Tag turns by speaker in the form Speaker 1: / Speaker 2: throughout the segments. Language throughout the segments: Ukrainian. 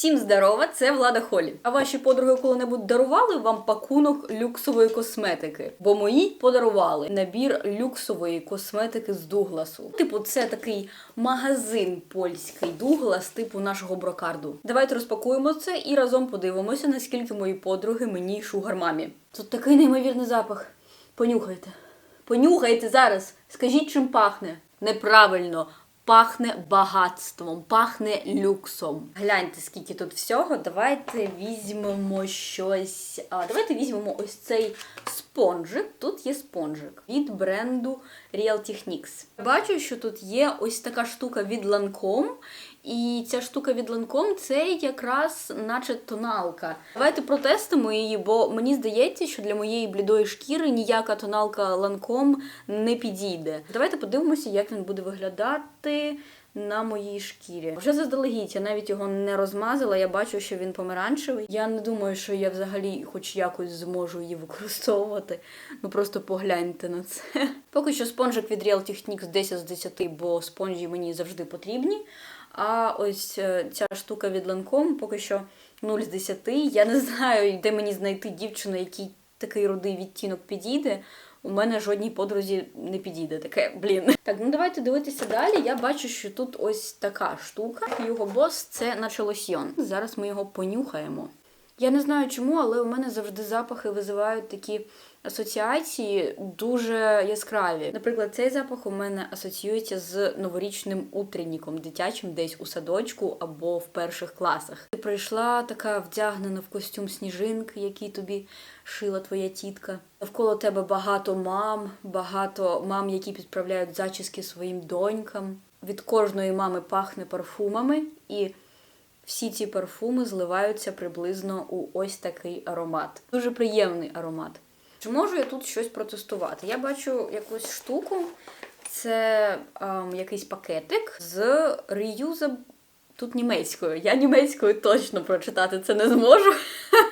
Speaker 1: Всім здорова, це Влада Холі. А ваші подруги коли-небудь дарували вам пакунок люксової косметики? Бо мої подарували набір люксової косметики з Дугласу. Типу, це такий магазин польський Дуглас, типу нашого брокарду. Давайте розпакуємо це і разом подивимося, наскільки мої подруги мені шугармамі. Тут такий неймовірний запах. Понюхайте. Понюхайте зараз. Скажіть, чим пахне. Неправильно. Пахне багатством, пахне люксом. Гляньте, скільки тут всього. Давайте візьмемо щось. А, давайте візьмемо ось цей спонжик. Тут є спонжик від бренду Real Techniques. Бачу, що тут є ось така штука від Lancome. І ця штука від Lancome це якраз наче тоналка. Давайте протестимо її, бо мені здається, що для моєї блідої шкіри ніяка тоналка Lancome не підійде. Давайте подивимося, як він буде виглядати на моїй шкірі. Вже заздалегідь, я навіть його не розмазала. Я бачу, що він помаранчевий. Я не думаю, що я взагалі хоч якось зможу її використовувати. Ну просто погляньте на це. Поки що спонжик від Real Techniques 10 з 10, бо спонжі мені завжди потрібні. А ось е, ця штука від Ланком поки що 0 з 10. Я не знаю, де мені знайти дівчину, який такий рудий відтінок підійде. У мене жодній подрузі не підійде таке, блін. Так, ну давайте дивитися далі. Я бачу, що тут ось така штука. Його бос це наче лосьйон. Зараз ми його понюхаємо. Я не знаю чому, але у мене завжди запахи визивають такі асоціації дуже яскраві. Наприклад, цей запах у мене асоціюється з новорічним утренніком, дитячим десь у садочку або в перших класах. Ти прийшла така вдягнена в костюм сніжинки, який тобі шила твоя тітка. Навколо тебе багато мам, багато мам, які підправляють зачіски своїм донькам. Від кожної мами пахне парфумами і. Всі ці парфуми зливаються приблизно у ось такий аромат. Дуже приємний аромат. Чи можу я тут щось протестувати? Я бачу якусь штуку. Це ем, якийсь пакетик з reusable... Тут німецькою. Я німецькою точно прочитати це не зможу.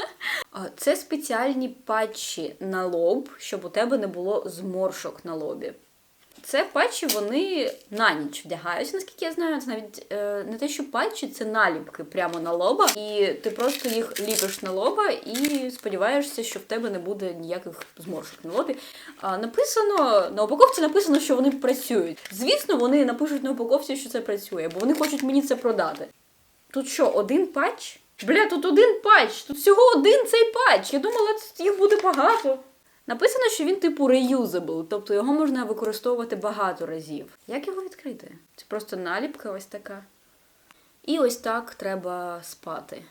Speaker 1: Це спеціальні патчі на лоб, щоб у тебе не було зморшок на лобі. Це патчі, вони на ніч вдягаються, наскільки я знаю, це навіть е, не те, що патчі, це наліпки прямо на лоба. І ти просто їх ліпиш на лоба і сподіваєшся, що в тебе не буде ніяких зморшок на лобі. А, написано на упаковці написано, що вони працюють. Звісно, вони напишуть на упаковці, що це працює, бо вони хочуть мені це продати. Тут що, один патч? Бля, тут один патч, тут всього один цей патч. Я думала, їх буде багато. Написано, що він типу reusable, тобто його можна використовувати багато разів. Як його відкрити? Це просто наліпка ось така. І ось так треба спати.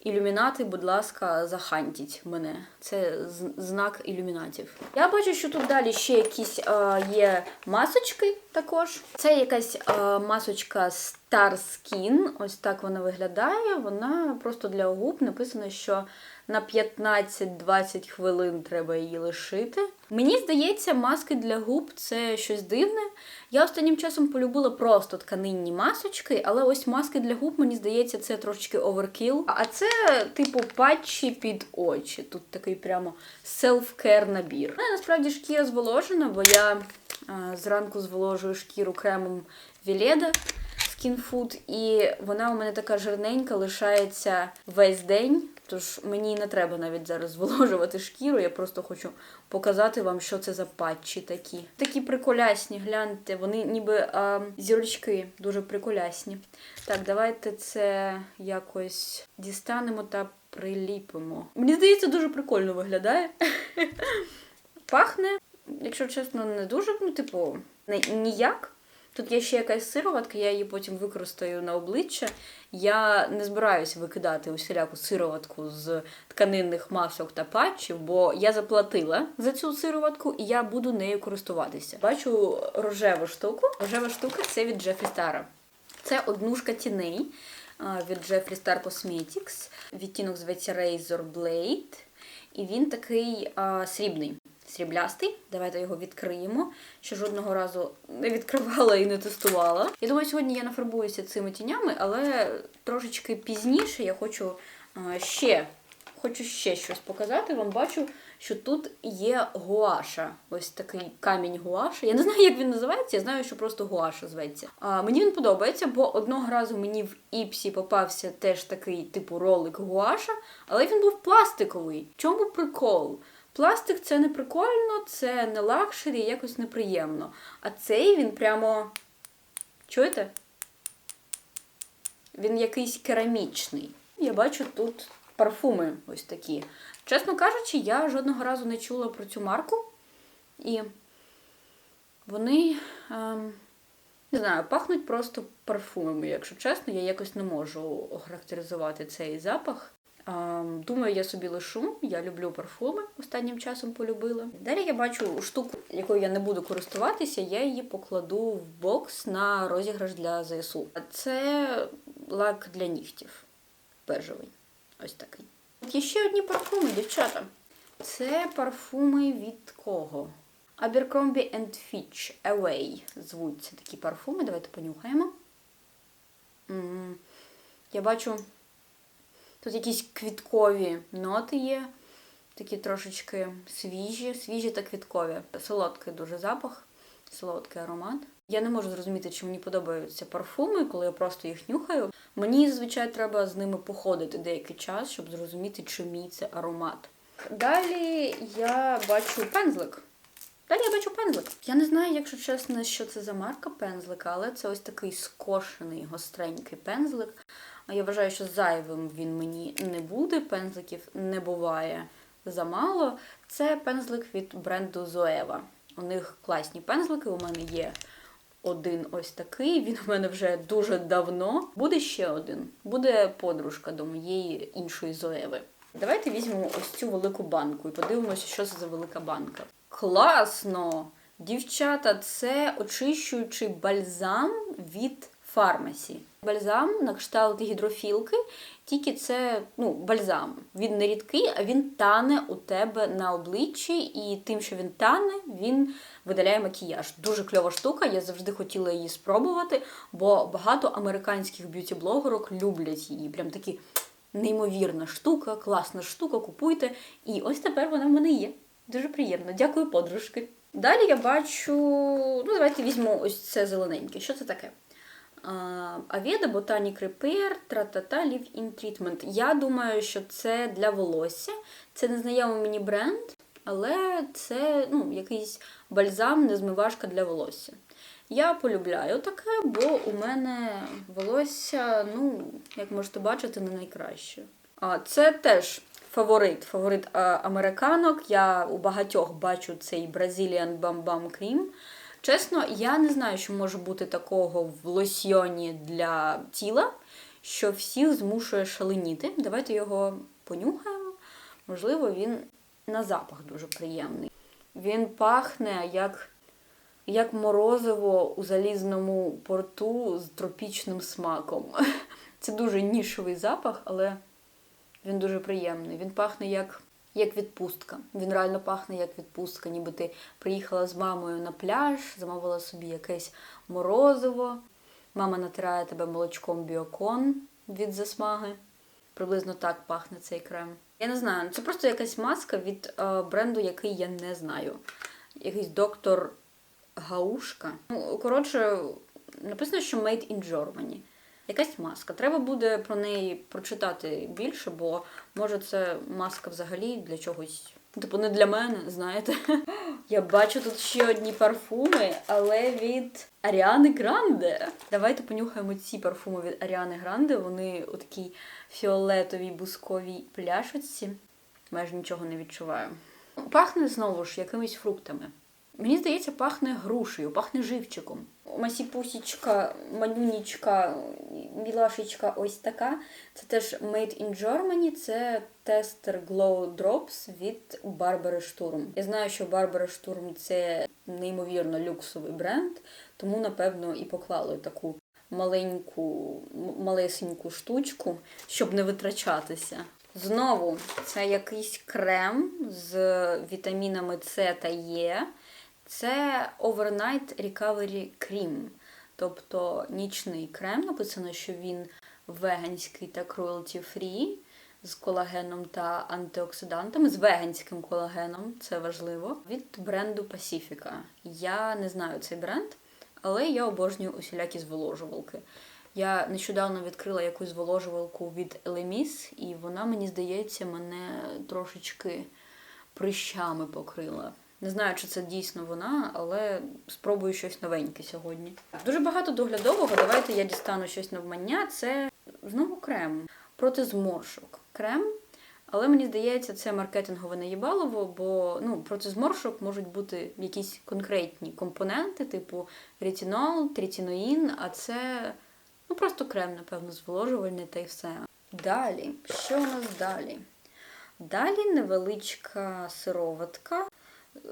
Speaker 1: Ілюмінати, будь ласка, захантіть мене. Це знак ілюмінатів. Я бачу, що тут далі ще якісь е, є масочки також. Це якась е, масочка Star Skin. Ось так вона виглядає. Вона просто для губ. Написано, що на 15-20 хвилин треба її лишити. Мені здається, маски для губ це щось дивне. Я останнім часом полюбила просто тканинні масочки, але ось маски для губ, мені здається, це трошечки оверкіл. А це, типу, патчі під очі. Тут такий прямо селф-кер набір. У насправді шкіра зволожена, бо я а, зранку зволожую шкіру кремом Віледа. Skin Food, і вона у мене така жирненька, лишається весь день. Тож мені не треба навіть зараз зволожувати шкіру. Я просто хочу показати вам, що це за патчі такі. Такі приколясні, гляньте, вони ніби а, зірочки дуже приколясні. Так, давайте це якось дістанемо та приліпимо. Мені здається, дуже прикольно виглядає. Пахне, якщо чесно, не дуже, ну, типу, ніяк. Тут є ще якась сироватка, я її потім використаю на обличчя. Я не збираюся викидати усіляку сироватку з тканинних масок та патчів, бо я заплатила за цю сироватку і я буду нею користуватися. Бачу рожеву штуку. Рожева штука це від Jeffree Star. Це однушка тіней від Jeffree Star Cosmetics. Відтінок зветься Razor Blade. І він такий а, срібний сріблястий. Давайте його відкриємо. Ще жодного разу не відкривала і не тестувала. Я думаю, сьогодні я нафарбуюся цими тінями, але трошечки пізніше я хочу ще хочу ще щось показати. Вам бачу, що тут є гуаша. Ось такий камінь гуаша. Я не знаю, як він називається, я знаю, що просто гуаша зветься. А, мені він подобається, бо одного разу мені в Іпсі попався теж такий типу ролик гуаша, але він був пластиковий. Чому прикол? Пластик це не прикольно, це не лакшері, якось неприємно. А цей він прямо. Чуєте? Він якийсь керамічний. Я бачу тут парфуми ось такі. Чесно кажучи, я жодного разу не чула про цю марку. І вони, ем, не знаю, пахнуть просто парфумами, якщо чесно, я якось не можу охарактеризувати цей запах. Думаю, я собі лишу. Я люблю парфуми, останнім часом полюбила. Далі я бачу штуку, якою я не буду користуватися, я її покладу в бокс на розіграш для ЗСУ. А це лак для нігтів. Бежевий. Ось такий. Є ще одні парфуми, дівчата. Це парфуми від кого? Abercrombie and Fitch Away звуться такі парфуми. Давайте понюхаємо. М, Я бачу, тут якісь квіткові ноти є. Такі трошечки свіжі, свіжі та квіткові. Солодкий дуже запах, солодкий аромат. Я не можу зрозуміти, чи мені подобаються парфуми, коли я просто їх нюхаю. Мені зазвичай треба з ними походити деякий час, щоб зрозуміти, чи мій це аромат. Далі я бачу пензлик. Далі я бачу пензлик. Я не знаю, якщо чесно, що це за марка пензлика, але це ось такий скошений гостренький пензлик. Я вважаю, що зайвим він мені не буде. Пензликів не буває замало. Це пензлик від бренду Zoeva. У них класні пензлики. У мене є один ось такий. Він у мене вже дуже давно. Буде ще один. Буде подружка до моєї іншої Зоеви. Давайте візьмемо ось цю велику банку і подивимося, що це за велика банка. Класно! Дівчата, це очищуючий бальзам від фармасі. Бальзам на кшталт гідрофілки, тільки це ну, бальзам. Він не рідкий, а він тане у тебе на обличчі, і тим, що він тане, він видаляє макіяж. Дуже кльова штука, я завжди хотіла її спробувати, бо багато американських б'юті-блогерок люблять її. Прям такі неймовірна штука, класна штука, купуйте. І ось тепер вона в мене є. Дуже приємно. Дякую, подружки. Далі я бачу. Ну, давайте візьмемо ось це зелененьке. Що це таке? Аведа, Botanic Repair, Тратата in Treatment. Я думаю, що це для волосся. Це незнайомий мені бренд, але це ну, якийсь бальзам, незмивашка для волосся. Я полюбляю таке, бо у мене волосся, ну, як можете бачити, не найкраще. А це теж фаворит, фаворит американок. Я у багатьох бачу цей Brazilian Bam Bam Cream. Чесно, я не знаю, що може бути такого в лосьйоні для тіла, що всіх змушує шаленіти. Давайте його понюхаємо. Можливо, він на запах дуже приємний. Він пахне як, як морозиво у залізному порту з тропічним смаком. Це дуже нішовий запах, але він дуже приємний. Він пахне як як відпустка. Він реально пахне як відпустка, ніби ти приїхала з мамою на пляж, замовила собі якесь морозиво. Мама натирає тебе молочком біокон від засмаги. Приблизно так пахне цей крем. Я не знаю, це просто якась маска від е, бренду, який я не знаю. Якийсь доктор Гаушка. Ну, коротше, написано, що Made in Germany. Якась маска. Треба буде про неї прочитати більше, бо може це маска взагалі для чогось. Типу, не для мене, знаєте. Я бачу тут ще одні парфуми, але від Аріани Гранде. Давайте понюхаємо ці парфуми від Аріани Гранде. Вони у такій фіолетовій бусковій пляшечці. Майже нічого не відчуваю. Пахне знову ж якимись фруктами. Мені здається, пахне грушею, пахне живчиком. Масіпусічка, манюнічка, мілашечка ось така. Це теж Made in Germany, це тестер Glow Drops від Barbara Sturm. Я знаю, що Barbara Sturm це неймовірно люксовий бренд, тому, напевно, і поклали таку маленьку, малесеньку штучку, щоб не витрачатися. Знову, це якийсь крем з вітамінами С та Е. Це Overnight Recovery Cream, тобто нічний крем. Написано, що він веганський та cruelty free. з колагеном та антиоксидантами, з веганським колагеном, це важливо, від бренду Pacifica. Я не знаю цей бренд, але я обожнюю усілякі зволожувалки. Я нещодавно відкрила якусь зволожувалку від Elemis, і вона, мені здається, мене трошечки прищами покрила. Не знаю, чи це дійсно вона, але спробую щось новеньке сьогодні. Дуже багато доглядового. Давайте я дістану щось навмання. Це знову крем проти зморшок. Крем. Але мені здається, це маркетингове наїбалово, бо ну, проти зморшок можуть бути якісь конкретні компоненти, типу ретинол, трітіноїн, а це ну, просто крем, напевно, зволожувальний та й все. Далі, що у нас далі? Далі невеличка сироватка.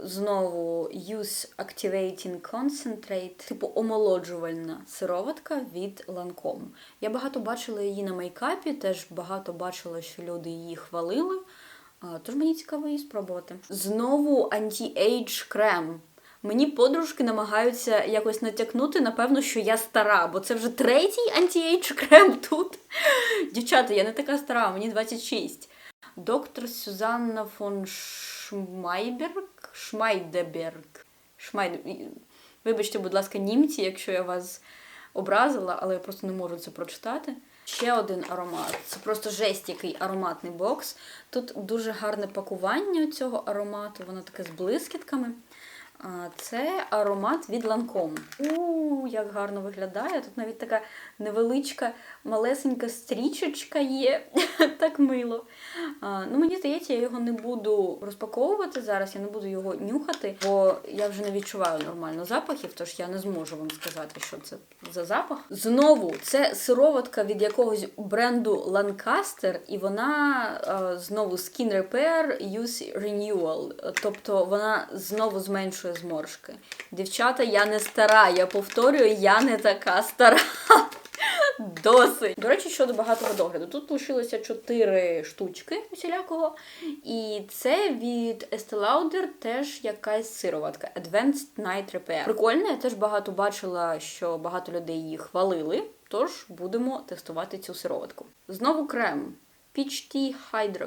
Speaker 1: Знову Use Activating Concentrate, типу омолоджувальна сироватка від Lancome. Я багато бачила її на мейкапі, теж багато бачила, що люди її хвалили. Тож мені цікаво її спробувати. Знову анті-ейдж крем. Мені подружки намагаються якось натякнути, напевно, що я стара, бо це вже третій анті-ейдж крем тут. Дівчата, я не така стара, мені 26. Доктор Сюзанна фон Шмайберг. Шмайдеберг. Шмайд... Вибачте, будь ласка, німці, якщо я вас образила, але я просто не можу це прочитати. Ще один аромат. Це просто жесть, який ароматний бокс. Тут дуже гарне пакування цього аромату, воно таке з блискітками. Це аромат від Lancome. У, як гарно виглядає. Тут навіть така невеличка, малесенька стрічечка є. так мило. Ну, Мені здається, я його не буду розпаковувати зараз, я не буду його нюхати, бо я вже не відчуваю нормально запахів, тож я не зможу вам сказати, що це за запах. Знову це сироватка від якогось бренду Lancaster, і вона знову Skin Repair Use Renewal. Тобто вона знову зменшує зморшки. Дівчата, я не стара, я повторюю, я не така стара. Досить. До речі, щодо багатого догляду. Тут лишилося 4 штучки усілякого. І це від Estee Lauder теж якась сироватка. Advanced Night Repair. Прикольно, я теж багато бачила, що багато людей її хвалили. Тож будемо тестувати цю сироватку. Знову крем. Tea Hydra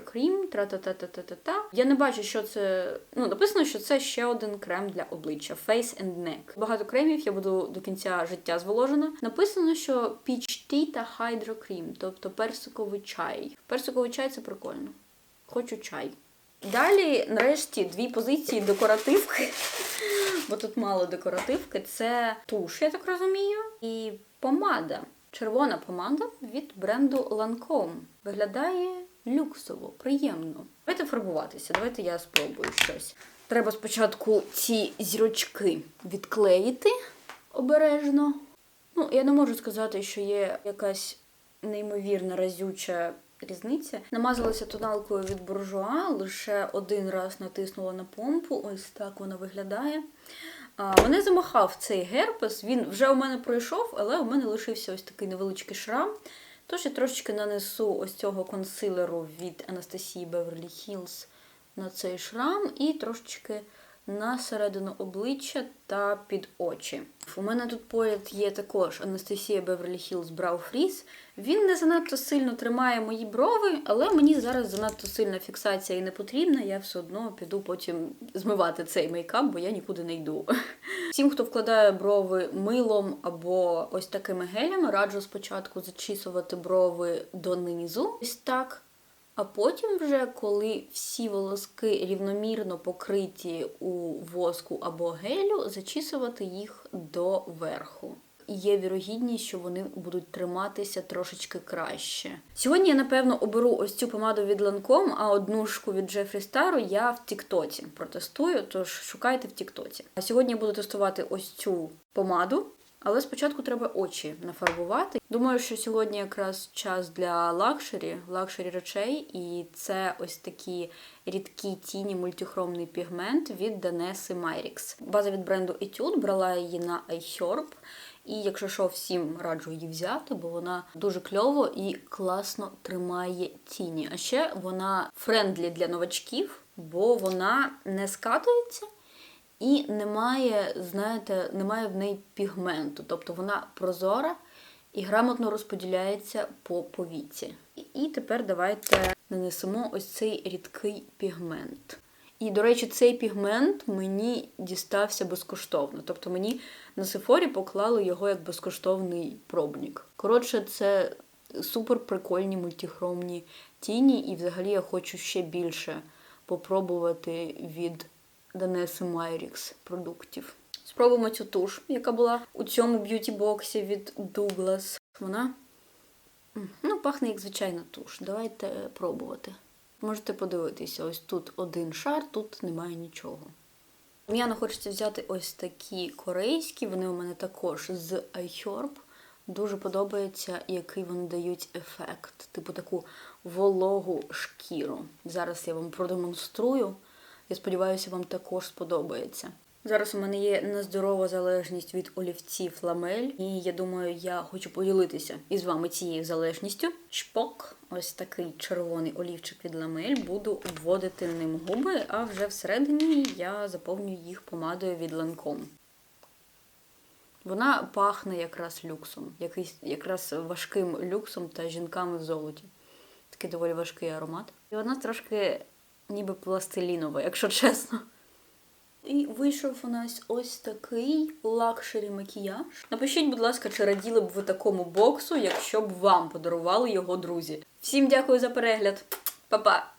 Speaker 1: тра-та-та-та-та-та. Я не бачу, що це. Ну, написано, що це ще один крем для обличчя Face and Neck. Багато кремів я буду до кінця життя зволожена. Написано, що Tea та Cream, тобто персиковий чай. Персиковий чай це прикольно. Хочу чай. Далі, нарешті, дві позиції декоративки, бо тут мало декоративки. Це туш, я так розумію, і помада. Червона помада від бренду Lancome. Виглядає люксово, приємно. Давайте фарбуватися, давайте я спробую щось. Треба спочатку ці зірочки відклеїти обережно. Ну, я не можу сказати, що є якась неймовірна разюча різниця. Намазалася тоналкою від буржуа, лише один раз натиснула на помпу. Ось так вона виглядає. Мене замахав цей герпес, він вже у мене пройшов, але у мене лишився ось такий невеличкий шрам. Тож я трошечки нанесу ось цього консилеру від Анастасії Беверлі Хілс на цей шрам і трошечки на середину обличчя та під очі. У мене тут поряд є також Анастасія Beverly Hills Brow Freeze. Він не занадто сильно тримає мої брови, але мені зараз занадто сильна фіксація і не потрібна. Я все одно піду потім змивати цей мейкап, бо я нікуди не йду. Всім, хто вкладає брови милом або ось такими гелями, раджу спочатку зачісувати брови донизу. Ось так. А потім, вже, коли всі волоски рівномірно покриті у воску або гелю, зачісувати їх до верху. Є вірогідність, що вони будуть триматися трошечки краще. Сьогодні я, напевно, оберу ось цю помаду від Lancome, а однушку від Jeffree Star я в Тіктоці протестую, тож шукайте в Тіктоці. А сьогодні я буду тестувати ось цю помаду. Але спочатку треба очі нафарбувати. Думаю, що сьогодні якраз час для лакшері, лакшері речей, і це ось такі рідкі тіні мультихромний пігмент від Данеси Myrix. База від бренду Etude, брала її на iHerb. І якщо що, всім раджу її взяти, бо вона дуже кльово і класно тримає тіні. А ще вона френдлі для новачків, бо вона не скатується. І немає, знаєте, немає в неї пігменту, тобто вона прозора і грамотно розподіляється по повіці. І тепер давайте нанесемо ось цей рідкий пігмент. І, до речі, цей пігмент мені дістався безкоштовно. Тобто мені на Сефорі поклали його як безкоштовний пробник. Коротше, це супер прикольні мультихромні тіні, і взагалі я хочу ще більше попробувати від Данеси Майрікс продуктів. Спробуємо цю туш, яка була у цьому б'юті-боксі від Douglas. Вона ну, пахне як звичайна туш. Давайте пробувати. Можете подивитися, ось тут один шар, тут немає нічого. Мені хочеться взяти ось такі корейські, вони у мене також з iHerb. Дуже подобається, який вони дають ефект, типу таку вологу шкіру. Зараз я вам продемонструю. Я сподіваюся, вам також сподобається. Зараз у мене є нездорова залежність від олівців ламель, і я думаю, я хочу поділитися із вами цією залежністю. Шпок, ось такий червоний олівчик від ламель, буду вводити ним губи, а вже всередині я заповню їх помадою від Lancome. Вона пахне якраз люксом, якийсь якраз важким люксом та жінками в золоті. Такий доволі важкий аромат. І вона трошки ніби пластилінова, якщо чесно. І вийшов у нас ось такий лакшері макіяж. Напишіть, будь ласка, чи раділи б ви такому боксу, якщо б вам подарували його друзі. Всім дякую за перегляд. Па-па!